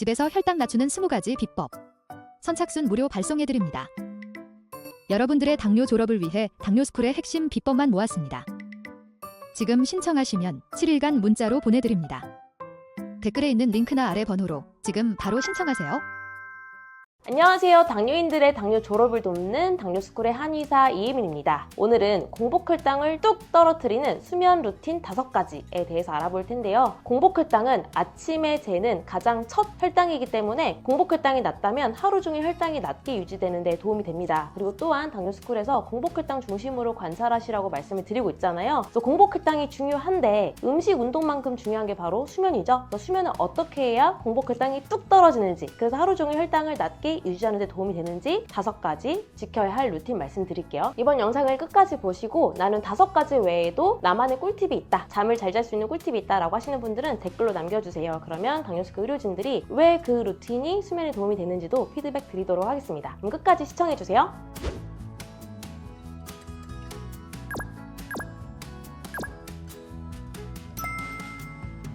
집에서 혈당 낮추는 20가지 비법. 선착순 무료 발송해드립니다. 여러분들의 당뇨 졸업을 위해 당뇨스쿨의 핵심 비법만 모았습니다. 지금 신청하시면 7일간 문자로 보내드립니다. 댓글에 있는 링크나 아래 번호로 지금 바로 신청하세요. 안녕하세요. 당뇨인들의 당뇨 졸업을 돕는 당뇨스쿨의 한의사 이혜민입니다. 오늘은 공복 혈당을 뚝 떨어뜨리는 수면 루틴 5가지에 대해서 알아볼 텐데요. 공복 혈당은 아침에 재는 가장 첫 혈당이기 때문에 공복 혈당이 낮다면 하루 종일 혈당이 낮게 유지되는 데 도움이 됩니다. 그리고 또한 당뇨스쿨에서 공복 혈당 중심으로 관찰하시라고 말씀을 드리고 있잖아요. 그래서 공복 혈당이 중요한데 음식 운동만큼 중요한 게 바로 수면이죠. 수면을 어떻게 해야 공복 혈당이 뚝 떨어지는지 그래서 하루 종일 혈당을 낮게 유지하는 데 도움이 되는지 다섯 가지 지켜야 할 루틴 말씀드릴게요. 이번 영상을 끝까지 보시고 나는 다섯 가지 외에도 나만의 꿀팁이 있다. 잠을 잘 잘 수 있는 꿀팁이 있다 라고 하시는 분들은 댓글로 남겨주세요. 그러면 당뇨스쿨 의료진들이 왜 그 루틴이 수면에 도움이 되는지도 피드백 드리도록 하겠습니다. 그럼 끝까지 시청해주세요.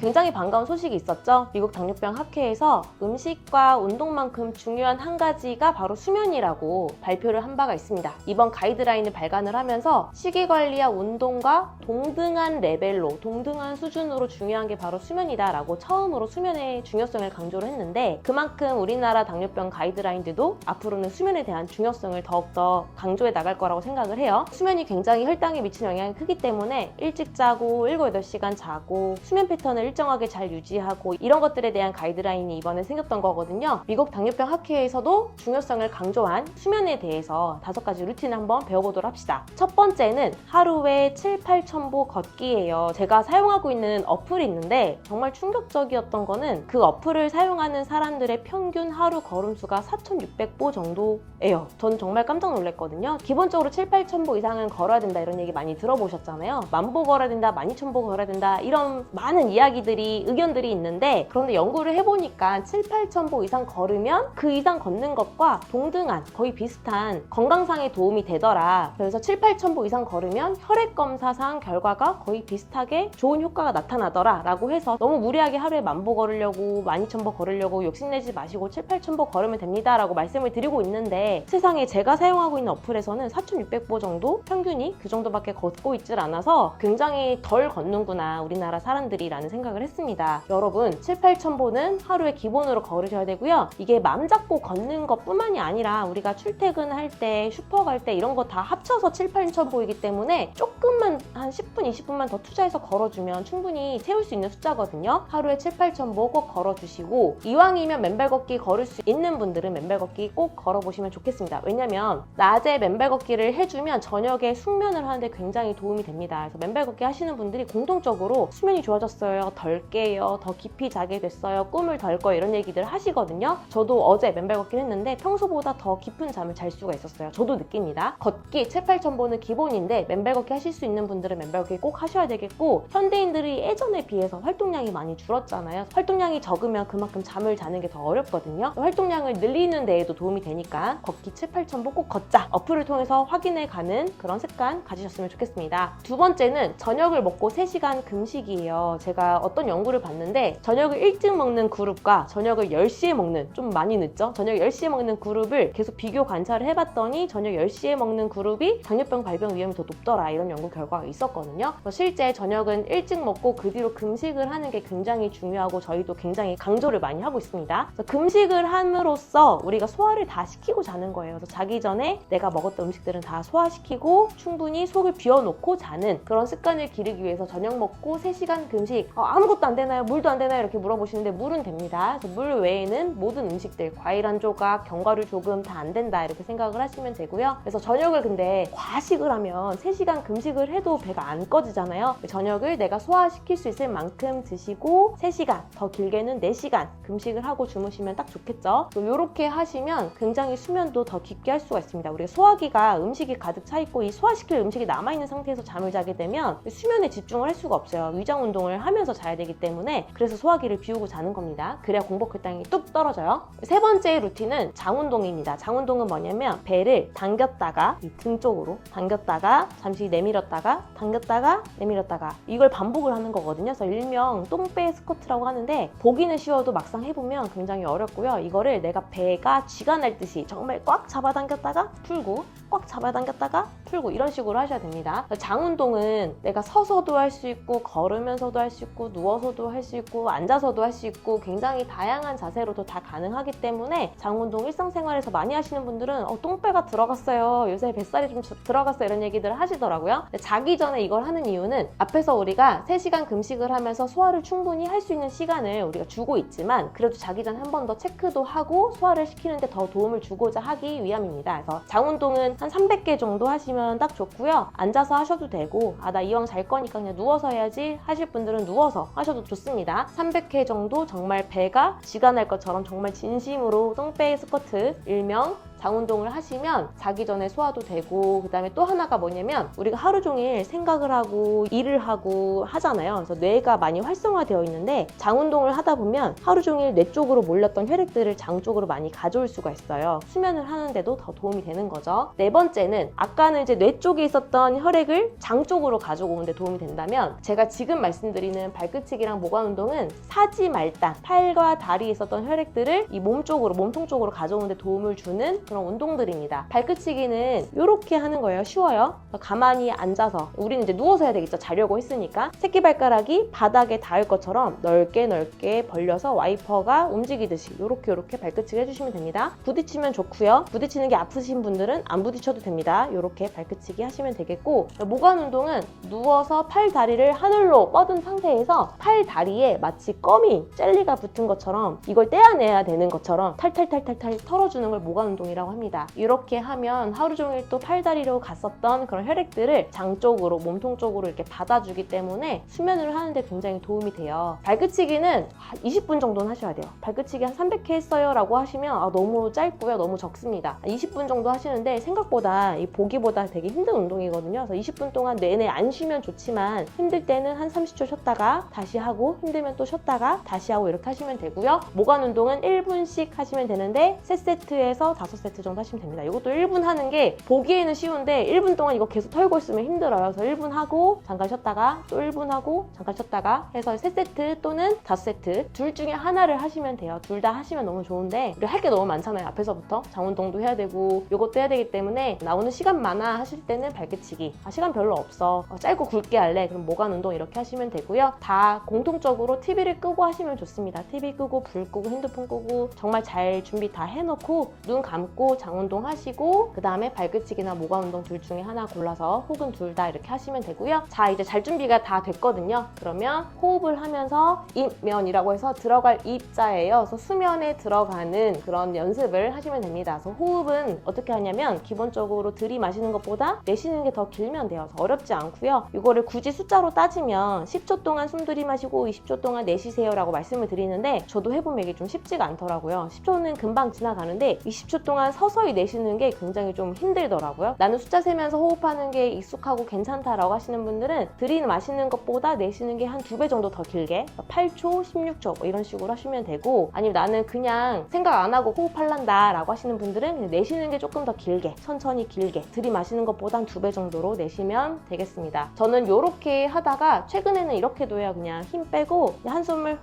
굉장히 반가운 소식이 있었죠. 미국 당뇨병 학회에서 음식과 운동만큼 중요한 한 가지가 바로 수면이라고 발표를 한 바가 있습니다. 이번 가이드라인을 발간을 하면서 식이 관리와 운동과 동등한 레벨로, 동등한 수준으로 중요한 게 바로 수면이다라고 처음으로 수면의 중요성을 강조를 했는데 그만큼 우리나라 당뇨병 가이드라인들도 앞으로는 수면에 대한 중요성을 더욱더 강조해 나갈 거라고 생각을 해요. 수면이 굉장히 혈당에 미치는 영향이 크기 때문에 일찍 자고 7, 8시간 자고 수면 패턴을 일정하게 잘 유지하고 이런 것들에 대한 가이드라인이 이번에 생겼던 거거든요. 미국 당뇨병 학회에서도 중요성을 강조한 수면에 대해서 다섯 가지 루틴을 한번 배워보도록 합시다. 첫 번째는 하루에 7, 8천 보 걷기예요. 제가 사용하고 있는 어플이 있는데 정말 충격적이었던 거는 그 어플을 사용하는 사람들의 평균 하루 걸음수가 4,600보 정도예요. 저는 정말 깜짝 놀랐거든요. 기본적으로 7, 8천 보 이상은 걸어야 된다 이런 얘기 많이 들어보셨잖아요. 만보 걸어야 된다, 12,000보 걸어야 된다 이런 많은 이야기 들이 의견들이 있는데 그런데 연구를 해보니까 7, 8천 보 이상 걸으면 그 이상 걷는 것과 동등한 거의 비슷한 건강상에 도움이 되더라. 그래서 7, 8천 보 이상 걸으면 혈액 검사상 결과가 거의 비슷하게 좋은 효과가 나타나더라 라고 해서 너무 무리하게 하루에 만보 걸으려고 12,000보 걸으려고 욕심내지 마시고 7, 8,000보 걸으면 됩니다 라고 말씀을 드리고 있는데 세상에 제가 사용하고 있는 어플에서는 4,600보 정도 평균이 그 정도밖에 걷고 있질 않아서 굉장히 덜 걷는구나 우리나라 사람들이라는 생각 을 했습니다. 여러분 7, 8,000보는 하루에 기본으로 걸으셔야 되고요. 이게 맘 잡고 걷는 것 뿐만이 아니라 우리가 출퇴근할 때 슈퍼 갈 때 이런 거 다 합쳐서 7, 8,000보이기 때문에 조금만 한 10분, 20분만 더 투자해서 걸어주면 충분히 채울 수 있는 숫자거든요. 하루에 7, 8,000보 꼭 걸어주시고 이왕이면 맨발 걷기 걸을 수 있는 분들은 맨발 걷기 꼭 걸어보시면 좋겠습니다. 왜냐면 낮에 맨발 걷기를 해주면 저녁에 숙면을 하는데 굉장히 도움이 됩니다. 그래서 맨발 걷기 하시는 분들이 공통적으로 수면이 좋아졌어요. 덜 깨요. 더 깊이 자게 됐어요. 꿈을 덜 꿔요. 이런 얘기들 하시거든요. 저도 어제 맨발 걷기를 했는데 평소보다 더 깊은 잠을 잘 수가 있었어요. 저도 느낍니다. 걷기 7, 8,000보는 기본인데 맨발 걷기 하실 수 있는 분들은 맨발 걷기 꼭 하셔야 되겠고 현대인들이 예전에 비해서 활동량이 많이 줄었잖아요. 활동량이 적으면 그만큼 잠을 자는 게 더 어렵거든요. 활동량을 늘리는 데에도 도움이 되니까 걷기 7, 8,000보 꼭 걷자. 어플을 통해서 확인해 가는 그런 습관 가지셨으면 좋겠습니다. 두 번째는 저녁을 먹고 3시간 금식이에요. 제가 어떤 연구를 봤는데 저녁을 일찍 먹는 그룹과 저녁을 10시에 먹는 좀 많이 늦죠? 저녁 10시에 먹는 그룹을 계속 비교 관찰을 해봤더니 저녁 10시에 먹는 그룹이 당뇨병 발병 위험이 더 높더라 이런 연구 결과가 있었거든요. 실제 저녁은 일찍 먹고 그 뒤로 금식을 하는 게 굉장히 중요하고 저희도 굉장히 강조를 많이 하고 있습니다. 금식을 함으로써 우리가 소화를 다 시키고 자는 거예요. 그래서 자기 전에 내가 먹었던 음식들은 다 소화시키고 충분히 속을 비워놓고 자는 그런 습관을 기르기 위해서 저녁 먹고 3시간 금식 어, 아무것도 안 되나요? 물도 안 되나요? 이렇게 물어보시는데 물은 됩니다. 그래서 물 외에는 모든 음식들 과일 한 조각, 견과류 조금 다 안 된다 이렇게 생각을 하시면 되고요. 그래서 저녁을 근데 과식을 하면 3시간 금식을 해도 배가 안 꺼지잖아요. 저녁을 내가 소화시킬 수 있을 만큼 드시고 3시간, 더 길게는 4시간 금식을 하고 주무시면 딱 좋겠죠. 이렇게 하시면 굉장히 수면도 더 깊게 할 수가 있습니다. 우리가 소화기가 음식이 가득 차 있고 이 소화시킬 음식이 남아있는 상태에서 잠을 자게 되면 수면에 집중을 할 수가 없어요. 위장 운동을 하면서 자야 자야 되기 때문에 그래서 소화기를 비우고 자는 겁니다. 그래야 공복 혈당이 뚝 떨어져요. 세 번째 루틴은 장운동입니다. 장운동은 뭐냐면 배를 당겼다가 이 등 쪽으로 당겼다가 잠시 내밀었다가 당겼다가 내밀었다가 이걸 반복을 하는 거거든요. 그래서 일명 똥배 스쿼트라고 하는데 보기는 쉬워도 막상 해보면 굉장히 어렵고요. 이거를 내가 배가 쥐가 날 듯이 정말 꽉 잡아당겼다가 풀고 꽉 잡아당겼다가 풀고 이런 식으로 하셔야 됩니다. 장운동은 내가 서서도 할 수 있고 걸으면서도 할 수 있고 누워서도 할 수 있고 앉아서도 할 수 있고 굉장히 다양한 자세로도 다 가능하기 때문에 장 운동 일상생활에서 많이 하시는 분들은 어, 똥배가 들어갔어요. 요새 뱃살이 좀 들어갔어요. 이런 얘기들을 하시더라고요. 자기 전에 이걸 하는 이유는 앞에서 우리가 3시간 금식을 하면서 소화를 충분히 할 수 있는 시간을 우리가 주고 있지만 그래도 자기 전에 한번 더 체크도 하고 소화를 시키는데 더 도움을 주고자 하기 위함입니다. 그래서 장 운동은 한 300개 정도 하시면 딱 좋고요. 앉아서 하셔도 되고 아 나 이왕 잘 거니까 그냥 누워서 해야지 하실 분들은 누워서 하셔도 좋습니다. 300회 정도 정말 배가 쥐가 날 것처럼 정말 진심으로 똥배 스쿼트 일명 장운동을 하시면 자기 전에 소화도 되고 그다음에 또 하나가 뭐냐면 우리가 하루 종일 생각을 하고 일을 하고 하잖아요. 그래서 뇌가 많이 활성화되어 있는데 장운동을 하다 보면 하루 종일 뇌 쪽으로 몰렸던 혈액들을 장 쪽으로 많이 가져올 수가 있어요. 수면을 하는데도 더 도움이 되는 거죠. 네 번째는 아까는 이제 뇌 쪽에 있었던 혈액을 장 쪽으로 가져오는데 도움이 된다면 제가 지금 말씀드리는 발끝치기랑 모관 운동은 사지 말단 팔과 다리에 있었던 혈액들을 이 몸 쪽으로 몸통 쪽으로 가져오는데 도움을 주는 그런 운동들입니다. 발끝치기는 이렇게 하는 거예요. 쉬워요. 가만히 앉아서 우리는 이제 누워서 해야 되겠죠. 자려고 했으니까 새끼 발가락이 바닥에 닿을 것처럼 넓게 넓게 벌려서 와이퍼가 움직이듯이 이렇게 이렇게 발끝치기 해주시면 됩니다. 부딪히면 좋고요. 부딪히는 게 아프신 분들은 안 부딪혀도 됩니다. 이렇게 발끝치기 하시면 되겠고 모관 운동은 누워서 팔 다리를 하늘로 뻗은 상태에서 팔 다리에 마치 껌이 젤리가 붙은 것처럼 이걸 떼어내야 되는 것처럼 탈탈탈탈탈 털어주는 걸 모관 운동이라고 합니다. 이렇게 하면 하루 종일 또 팔다리로 갔었던 그런 혈액들을 장 쪽으로 몸통 쪽으로 이렇게 받아주기 때문에 수면을 하는데 굉장히 도움이 돼요. 발끝치기는 한 20분 정도는 하셔야 돼요. 발끝치기 한 300회 했어요 라고 하시면 아, 너무 짧고요. 너무 적습니다. 20분 정도 하시는데 생각보다 이 보기보다 되게 힘든 운동이거든요. 그래서 20분 동안 내내 안 쉬면 좋지만 힘들 때는 한 30초 쉬었다가 다시 하고 힘들면 또 쉬었다가 다시 하고 이렇게 하시면 되고요. 모관 운동은 1분씩 하시면 되는데 3세트에서 5세트 정도 하시면 됩니다. 이것도 1분 하는 게 보기에는 쉬운데 1분 동안 이거 계속 털고 있으면 힘들어요. 그래서 1분 하고 잠깐 쉬었다가 또 1분 하고 잠깐 쉬었다가 해서 3세트 또는 5세트 둘 중에 하나를 하시면 돼요. 둘 다 하시면 너무 좋은데 우리 할 게 너무 많잖아요. 앞에서부터 장운동도 해야 되고 이것도 해야 되기 때문에 나오는 시간 많아 하실 때는 발끝치기 아, 시간 별로 없어 어, 짧고 굵게 할래 그럼 모관 운동 이렇게 하시면 되고요. 다 공통적으로 TV를 끄고 하시면 좋습니다. TV 끄고 불 끄고 핸드폰 끄고 정말 잘 준비 다 해놓고 눈 감고 장운동 하시고 그 다음에 발끝치기나 모관 운동 둘 중에 하나 골라서 혹은 둘 다 이렇게 하시면 되고요. 자 이제 잘 준비가 다 됐거든요. 그러면 호흡을 하면서 입면이라고 해서 들어갈 입자예요. 그래서 수면에 들어가는 그런 연습을 하시면 됩니다. 그래서 호흡은 어떻게 하냐면 기본적으로 들이마시는 것보다 내쉬는 게 더 길면 돼요. 어렵지 않고요. 이거를 굳이 숫자로 따지면 10초 동안 숨 들이마시고 20초 동안 내쉬세요라고 말씀을 드리는데 저도 해보면 이게 좀 쉽지가 않더라고요. 10초는 금방 지나가는데 20초 동안 서서히 내쉬는 게 굉장히 좀 힘들더라고요. 나는 숫자 세면서 호흡하는 게 익숙하고 괜찮다라고 하시는 분들은 들이마시는 것보다 내쉬는 게 한 두 배 정도 더 길게 8초, 16초 뭐 이런 식으로 하시면 되고 아니면 나는 그냥 생각 안 하고 호흡할란다 라고 하시는 분들은 내쉬는 게 조금 더 길게 천천히 길게 들이마시는 것보다 한두배 정도로 내쉬면 되겠습니다. 저는 이렇게 하다가 최근에는 이렇게도 해요. 그냥 힘 빼고 그냥 한숨을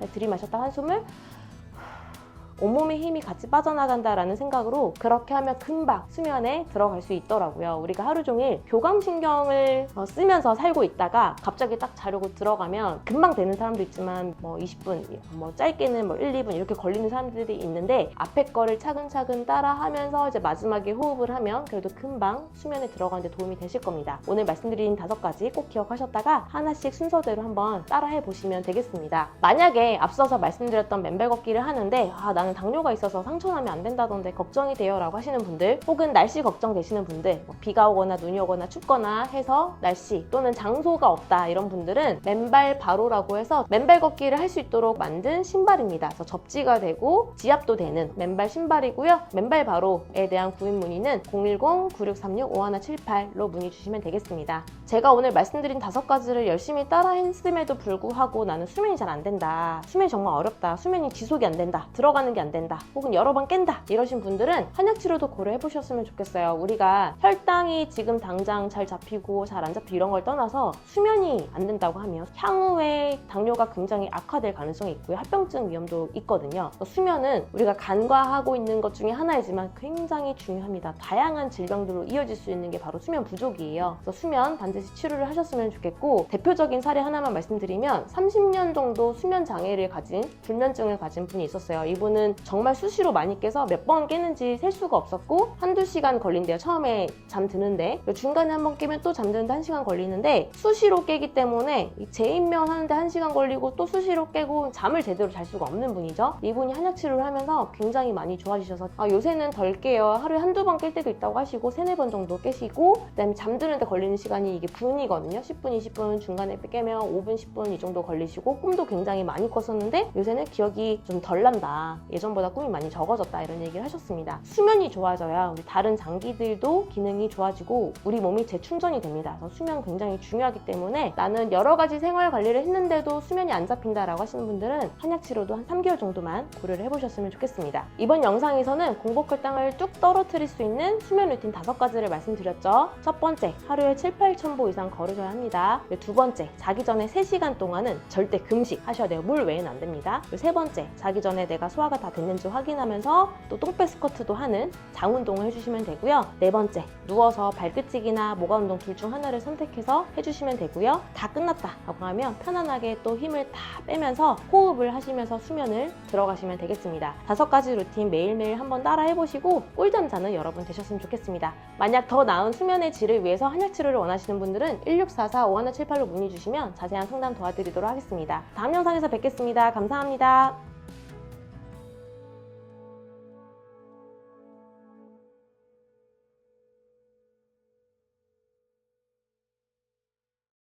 후 들이마셨다 한숨을 온몸의 힘이 같이 빠져나간다라는 생각으로 그렇게 하면 금방 수면에 들어갈 수 있더라고요. 우리가 하루 종일 교감신경을 어, 쓰면서 살고 있다가 갑자기 딱 자려고 들어가면 금방 되는 사람도 있지만 뭐 20분, 뭐 짧게는 뭐 1, 2분 이렇게 걸리는 사람들이 있는데 앞에 거를 차근차근 따라 하면서 이제 마지막에 호흡을 하면 그래도 금방 수면에 들어가는데 도움이 되실 겁니다. 오늘 말씀드린 다섯 가지 꼭 기억하셨다가 하나씩 순서대로 한번 따라 해 보시면 되겠습니다. 만약에 앞서서 말씀드렸던 맨발 걷기를 하는데 아, 나는 나는 당뇨가 있어서 상처나면 안 된다던데 걱정이 돼요 라고 하시는 분들 혹은 날씨 걱정되시는 분들 뭐 비가 오거나 눈이 오거나 춥거나 해서 날씨 또는 장소가 없다 이런 분들은 맨발 바로라고 해서 맨발 걷기를 할 수 있도록 만든 신발입니다. 그래서 접지가 되고 지압도 되는 맨발 신발이고요. 맨발 바로에 대한 구입 문의는 010-9636-5178로 문의 주시면 되겠습니다. 제가 오늘 말씀드린 다섯 가지를 열심히 따라 했음에도 불구하고 나는 수면이 잘 안 된다. 수면이 정말 어렵다. 수면이 지속이 안 된다. 들어가는 게 안 된다. 혹은 여러 번 깬다. 이러신 분들은 한약 치료도 고려해 보셨으면 좋겠어요. 우리가 혈당이 지금 당장 잘 잡히고 잘 안 잡히고 이런 걸 떠나서 수면이 안 된다고 하면 향후에 당뇨가 굉장히 악화될 가능성이 있고요. 합병증 위험도 있거든요. 수면은 우리가 간과하고 있는 것 중에 하나이지만 굉장히 중요합니다. 다양한 질병들로 이어질 수 있는 게 바로 수면 부족이에요. 그래서 수면 반드시 치료를 하셨으면 좋겠고 대표적인 사례 하나만 말씀드리면 30년 정도 수면 장애를 가진 불면증을 가진 분이 있었어요. 이분은 정말 수시로 많이 깨서 몇 번 깨는지 셀 수가 없었고 한두 시간 걸린대요. 처음에 잠드는데 중간에 한 번 깨면 또 잠드는데 한 시간 걸리는데 수시로 깨기 때문에 이 재인면 하는데 한 시간 걸리고 또 수시로 깨고 잠을 제대로 잘 수가 없는 분이죠. 이분이 한약 치료를 하면서 굉장히 많이 좋아지셔서 아, 요새는 덜 깨요. 하루에 한두 번 깰 때도 있다고 하시고 세네 번 정도 깨시고 그다음에 잠드는데 걸리는 시간이 이게 분이거든요. 10분, 20분 중간에 깨면 5분, 10분 이 정도 걸리시고 꿈도 굉장히 많이 꿨었는데 요새는 기억이 좀 덜 난다. 예전보다 꿈이 많이 적어졌다 이런 얘기를 하셨습니다. 수면이 좋아져야 우리 다른 장기들도 기능이 좋아지고 우리 몸이 재충전이 됩니다. 그래서 수면 굉장히 중요하기 때문에 나는 여러 가지 생활 관리를 했는데도 수면이 안 잡힌다라고 하시는 분들은 한약 치료도 한 3개월 정도만 고려를 해보셨으면 좋겠습니다. 이번 영상에서는 공복 혈당을 뚝 떨어뜨릴 수 있는 수면 루틴 다섯 가지를 말씀드렸죠. 첫 번째, 하루에 7, 8천 0보 이상 걸으셔야 합니다. 두 번째, 자기 전에 3시간 동안은 절대 금식 하셔야 돼요. 물 외에는 안 됩니다. 세 번째, 자기 전에 내가 소화가 다 됐는지 확인하면서 또 똥배 스쿼트도 하는 장 운동을 해주시면 되고요. 네 번째, 누워서 발끝찌기나 모가 운동 둘 중 하나를 선택해서 해주시면 되고요. 다 끝났다 라고 하면 편안하게 또 힘을 다 빼면서 호흡을 하시면서 수면을 들어가시면 되겠습니다. 다섯 가지 루틴 매일매일 한번 따라 해보시고 꿀잠 자는 여러분 되셨으면 좋겠습니다. 만약 더 나은 수면의 질을 위해서 한약 치료를 원하시는 분들은 1644-5178로 문의 주시면 자세한 상담 도와드리도록 하겠습니다. 다음 영상에서 뵙겠습니다. 감사합니다.